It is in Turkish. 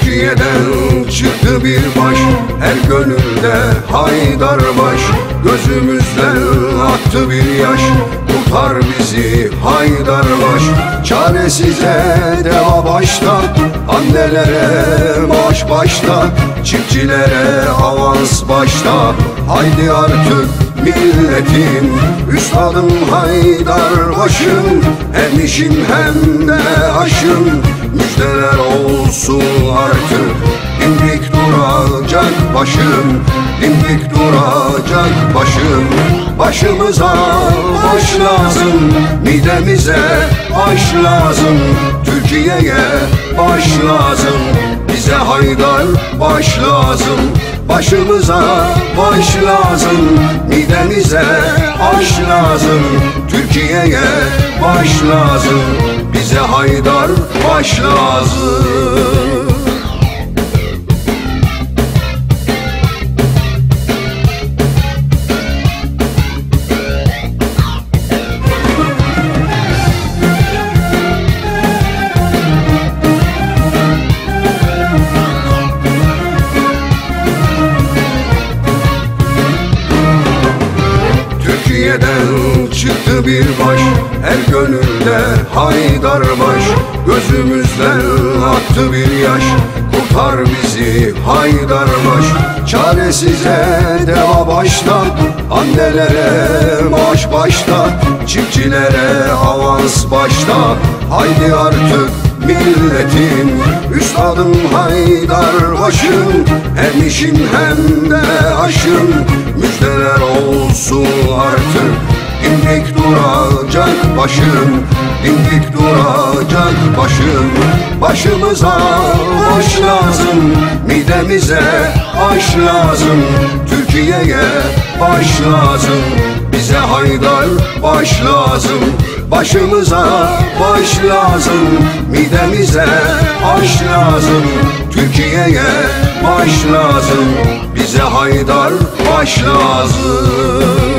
Türkiye'den çıktı bir baş. Her gönülde haydar baş. Gözümüzden aktı bir yaş. Kurtar bizi haydar baş. Çaresize deva başta. Annelere maaş başta. Çiftçilere avans başta. Haydi artık milletim. Üstadım haydar başım. Hem işim hem de aşım. Müjdeler olsun duracak başım Dimdik duracak başım. Başımıza baş lazım Midemize baş lazım. Türkiye'ye baş lazım Bize haydar baş lazım. Başımıza baş lazım Midemize aş lazım. Türkiye'ye baş lazım Bize haydar baş lazım Türkiye'den çıktı bir baş Her gönülde haydar baş. Gözümüzden aktı bir yaş Kurtar bizi haydar baş. Çaresize deva başta Annelere maaş başta Çiftçilere avans başta Haydi artık milletim Üstadım haydar başım Hem işim hem de aşım Müjdeler olsun başım Dimdik duracak başım. Başımıza baş lazım Midemize aş lazım. Türkiye'ye baş lazım Bize haydar baş lazım. Başımıza baş lazım Midemize aş lazım. Türkiye'ye baş lazım Bize haydar baş lazım